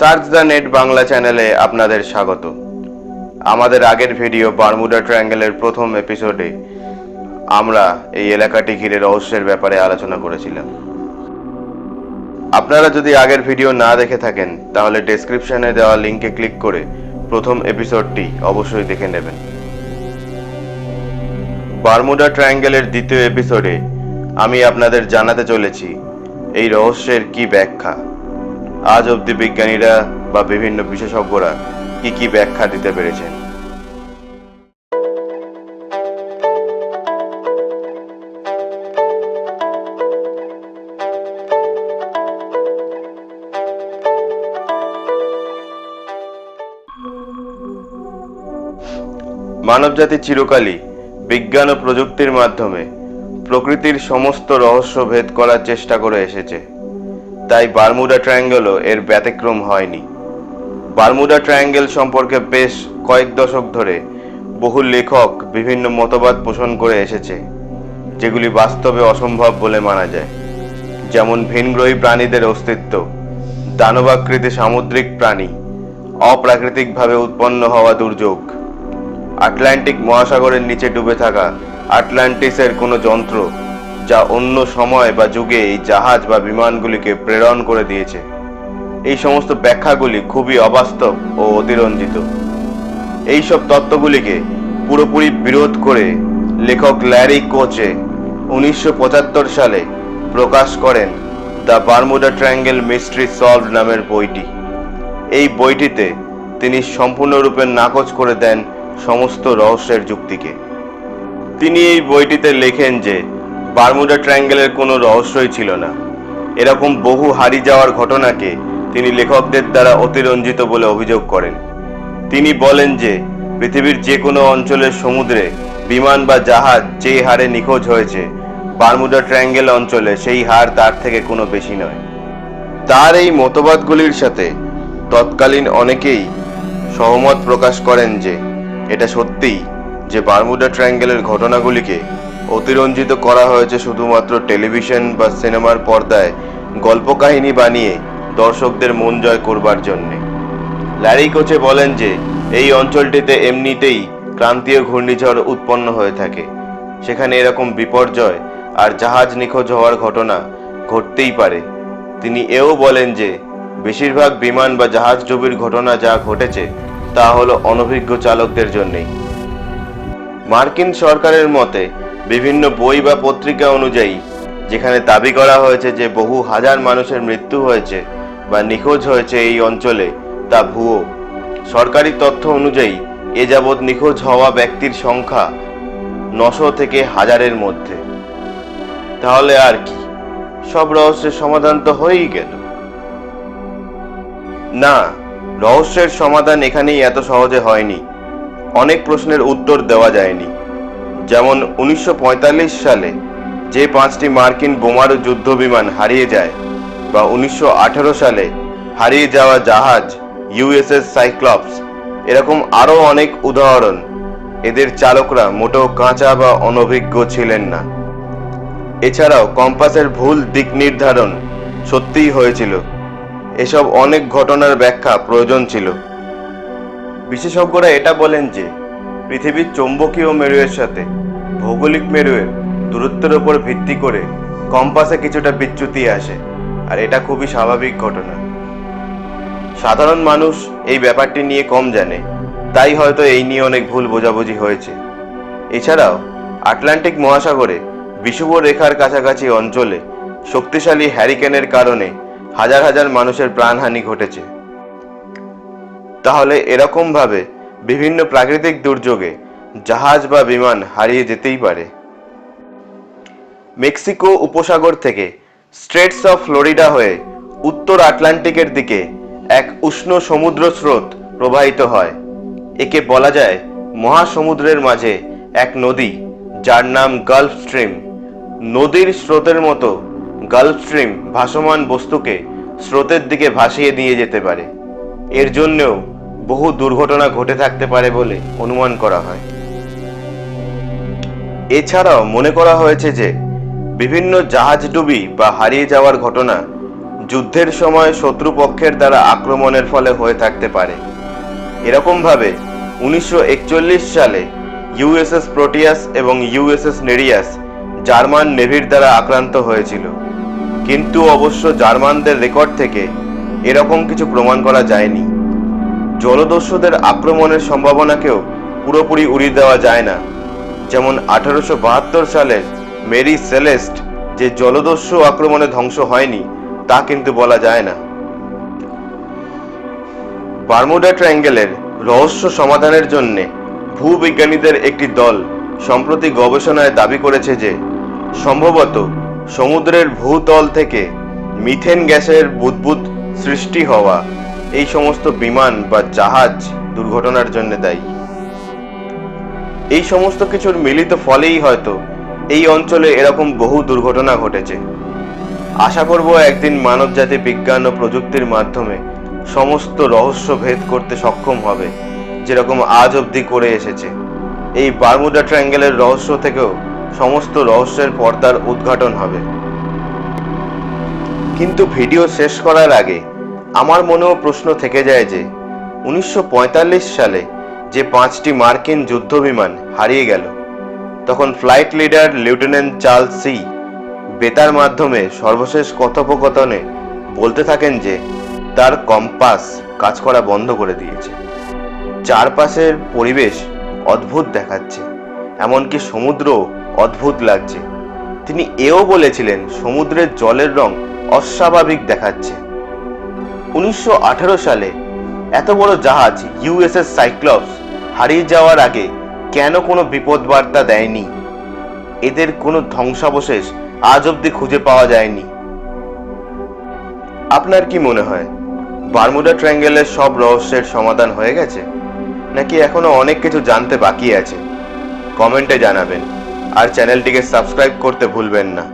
Search the net Bangla চ্যানেলে আপনাদের স্বাগত। আমাদের আগের ভিডিও বারমুডা ট্রায়াঙ্গেলের প্রথম এপিসোডে আমরা এই এলাকাটি ঘিরে রহস্যের ব্যাপারে আলোচনা করেছিলাম। আপনারা যদি আগের ভিডিও না দেখে থাকেন, তাহলে ডেসক্রিপশনে দেওয়া লিঙ্কে ক্লিক করে প্রথম এপিসোডটি অবশ্যই দেখে নেবেন। বারমুডা ট্রায়াঙ্গেলের দ্বিতীয় এপিসোডে আমি আপনাদের জানাতে চলেছি এই রহস্যের কি ব্যাখ্যা। আজ অবধি বিজ্ঞানীরা বা বিভিন্ন বিশেষজ্ঞরা কি কি ব্যাখ্যা দিতে পেরেছেন? মানবজাতি চিরকালই বিজ্ঞান ও প্রযুক্তির মাধ্যমে প্রকৃতির সমস্ত রহস্য ভেদ করার চেষ্টা করে এসেছে। তাই বারমুডা ট্রায়াঙ্গেলও এর ব্যতিক্রম হয়নি। বারমুডা ট্রায়াঙ্গেল সম্পর্কে বেশ কয়েক দশক ধরে বহু লেখক বিভিন্ন মতবাদ পোষণ করে এসেছে, যেগুলি বাস্তবে অসম্ভব বলে মানা যায়। যেমন ভিনগ্রহী প্রাণীদের অস্তিত্ব, দানবাকৃতি সামুদ্রিক প্রাণী, অপ্রাকৃতিকভাবে উৎপন্ন হওয়া দুর্যোগ, আটলান্টিক মহাসাগরের নিচে ডুবে থাকা আটলান্টিসের কোনো যন্ত্র যা অন্য সময় বা যুগে এই জাহাজ বা বিমানগুলিকে প্রেরণ করে দিয়েছে। এই সমস্ত ব্যাখ্যাগুলি খুবই অবাস্তব ও অতিরঞ্জিত। এই সব তত্ত্বগুলিকে পুরোপুরি বিরোধ করে লেখক ল্যারি কোচে উনিশশো পঁচাত্তর সালে প্রকাশ করেন the Bermuda Triangle mystery solve নামের বইটি। এই বইটিতে তিনি সম্পূর্ণরূপে নাকচ করে দেন সমস্ত রহস্যের যুক্তিকে। তিনি এই বইটিতে লেখেন যে বারমুডা ট্রায়াঙ্গেলের কোনো রহস্যই ছিল না। এরকম বহু হারিয়ে যাওয়ার ঘটনাকে তিনি লেখকদের দ্বারা অতিরঞ্জিত বলে অভিযোগ করেন। তিনি বলেন যে, পৃথিবীর যে কোনো অঞ্চলের সমুদ্রে বিমান বা জাহাজ যে হারে নিখোঁজ হয়েছে, বারমুডা ট্রায়াঙ্গেল অঞ্চলে সেই হার তার থেকে কোনো বেশি নয়। তার এই মতবাদগুলির সাথে তৎকালীন অনেকেই সহমত প্রকাশ করেন যে, এটা সত্যিই যে বারমুডা ট্রায়াঙ্গেলের ঘটনাগুলিকে অতিরঞ্জিত করা হয়েছে শুধুমাত্র টেলিভিশন বা সিনেমার পর্দায় গল্প কাহিনী বানিয়ে দর্শকদের মন জয় করবার জন্যে। ল্যারি কোচে বলেন যে, এই অঞ্চলটিতে এমনিতেই ক্রান্তীয় ঘূর্ণিঝড় উৎপন্ন হয়ে থাকে। সেখানে এরকম বিপর্যয় আর জাহাজ নিখোঁজ হওয়ার ঘটনা ঘটতেই পারে। তিনি এও বলেন যে, বেশিরভাগ বিমান বা জাহাজ ডুবির ঘটনা যা ঘটেছে, তা হলো অনভিজ্ঞ চালকদের জন্যেই। মার্কিন সরকারের মতে বিভিন্ন বই বা পত্রিকা অনুযায়ী, যেখানে দাবি করা হয়েছে যে বহু হাজার মানুষের মৃত্যু হয়েছে বা নিখোঁজ হয়েছে এই অঞ্চলে, তা ভুয়ো। সরকারি তথ্য অনুযায়ী, এ যাবৎ নিখোঁজ হওয়া ব্যক্তির সংখ্যা নশো থেকে হাজারের মধ্যে। তাহলে আর কি? সব রহস্যের সমাধান তো হয়েই গেল। না, রহস্যের সমাধান এখানেই এত সহজে হয়নি। অনেক প্রশ্নের উত্তর দেওয়া যায়নি। যেমন উনিশশো পঁয়তাল্লিশ সালে যে পাঁচটি মার্কিন বোমারু যুদ্ধ বিমান হারিয়ে যায় বা উনিশশো আঠেরো সালে হারিয়ে যাওয়া জাহাজ ইউএসএস সাইক্লপস, এরকম আরও অনেক উদাহরণ। এদের চালকরা মোটেও কাঁচা বা অনভিজ্ঞ ছিলেন না। এছাড়াও কম্পাসের ভুল দিক নির্ধারণ সত্যিই হয়েছিল। এসব অনেক ঘটনার ব্যাখ্যা প্রয়োজন ছিল। বিশেষজ্ঞরা এটা বলেন যে পৃথিবীর চৌম্বকীয় মেরুয়ের সাথে, ভৌগোলিক মেরুয়ের দূরত্বের উপর ভিত্তি করে কম্পাসে কিছুটা বিচ্যুতি আসে, আর এটা খুবই স্বাভাবিক ঘটনা। সাধারণ মানুষ এই ব্যাপারটি নিয়ে কম জানে, তাই হয়তো এই নিয়ে অনেক ভুল বোঝাবুঝি হয়েছে। এছাড়াও, আটলান্টিক মহাসাগরে বিষুব রেখার কাছাকাছি অঞ্চলে শক্তিশালী হ্যারিকেনের কারণে হাজার হাজার মানুষের প্রাণহানি ঘটেছে। তাহলে এরকমভাবে বিভিন্ন প্রাকৃতিক দুর্যোগে জাহাজ বা বিমান হারিয়ে যেতেই পারে। মেক্সিকো উপসাগর থেকে স্ট্রেটস অফ ফ্লোরিডা হয়ে উত্তর আটলান্টিকের দিকে এক উষ্ণ সমুদ্র স্রোত প্রবাহিত হয়। একে বলা যায় মহাসমুদ্রের মাঝে এক নদী, যার নাম গালফ স্ট্রিম। নদীর স্রোতের মতো গালফ স্ট্রিম ভাসমান বস্তুকে স্রোতের দিকে ভাসিয়ে নিয়ে যেতে পারে। এর জন্যও বহু দুর্ঘটনা ঘটে থাকতে পারে বলে অনুমান করা হয়। এছাড়াও মনে করা হয়েছে যে, বিভিন্ন জাহাজডুবি বা হারিয়ে যাওয়ার ঘটনা যুদ্ধের সময় শত্রুপক্ষের দ্বারা আক্রমণের ফলে হয়ে থাকতে পারে। এরকমভাবে উনিশশো একচল্লিশ সালে ইউএসএস প্রোটিয়াস এবং ইউএসএস নেরিয়াস জার্মান নেভির দ্বারা আক্রান্ত হয়েছিল। কিন্তু অবশ্য জার্মানদের রেকর্ড থেকে এরকম কিছু প্রমাণ করা যায়নি। জলদস্যুদের আক্রমণের সম্ভাবনাকেও পুরোপুরি উড়িয়ে দেওয়া যায় না। যেমন আঠারোশো সালের মেরি সেলেস্ট যে জলদস্যু আক্রমণে ধ্বংস হয়নি, তা কিন্তু বলা যায় না। বারমুডা ট্রায়াঙ্গেলের রহস্য সমাধানের জন্য ভূবিজ্ঞানীদের একটি দল সম্প্রতি গবেষণায় দাবি করেছে যে, সম্ভবত সমুদ্রের ভূতল থেকে মিথেন গ্যাসের বুদবুদ সৃষ্টি হওয়া এই সমস্ত বিমান বা জাহাজ দুর্ঘটনার জন্য দায়ী। এই সমস্ত কিছুর মিলিত ফলেই হয়তো এই অঞ্চলে এরকম বহু দুর্ঘটনা ঘটেছে। আশা করব একদিন মানবজাতি বিজ্ঞান ও প্রযুক্তির মাধ্যমে সমস্ত রহস্য ভেদ করতে সক্ষম হবে, যেরকম আজ অবধি করে এসেছে। এই বারমুডা ট্রায়াঙ্গেলের রহস্য থেকেও সমস্ত রহস্যের পর্দার উদ্ঘাটন হবে। কিন্তু ভিডিও শেষ করার আগে আমার মনেও প্রশ্ন থেকে যায় যে, উনিশশো পঁয়তাল্লিশ সালে যে পাঁচটি মার্কিন যুদ্ধবিমান হারিয়ে গেল, তখন flight leader lieutenant Charles C বেতার মাধ্যমে সর্বশেষ কথোপকথনে বলতে থাকেন যে, তার কম্পাস কাজ করা বন্ধ করে দিয়েছে। চারপাশের পরিবেশ অদ্ভুত দেখাচ্ছে, এমনকি সমুদ্র অদ্ভুত লাগছে। তিনি এও বলেছিলেন, সমুদ্রের জলের রং অস্বাভাবিক দেখাচ্ছে। উনিশশো আঠেরো সালে এত বড় জাহাজ ইউএসএস সাইক্লপস হারিয়ে যাওয়ার আগে কেন কোনো বিপদ বার্তা দেয়নি? এদের কোনো ধ্বংসাবশেষ আজ অবধি খুঁজে পাওয়া যায়নি। আপনার কি মনে হয়, বারমুডা ট্রায়াঙ্গেলের সব রহস্যের সমাধান হয়ে গেছে? নাকি এখনও অনেক কিছু জানতে বাকি আছে? কমেন্টে জানাবেন, আর চ্যানেলটিকে সাবস্ক্রাইব করতে ভুলবেন না।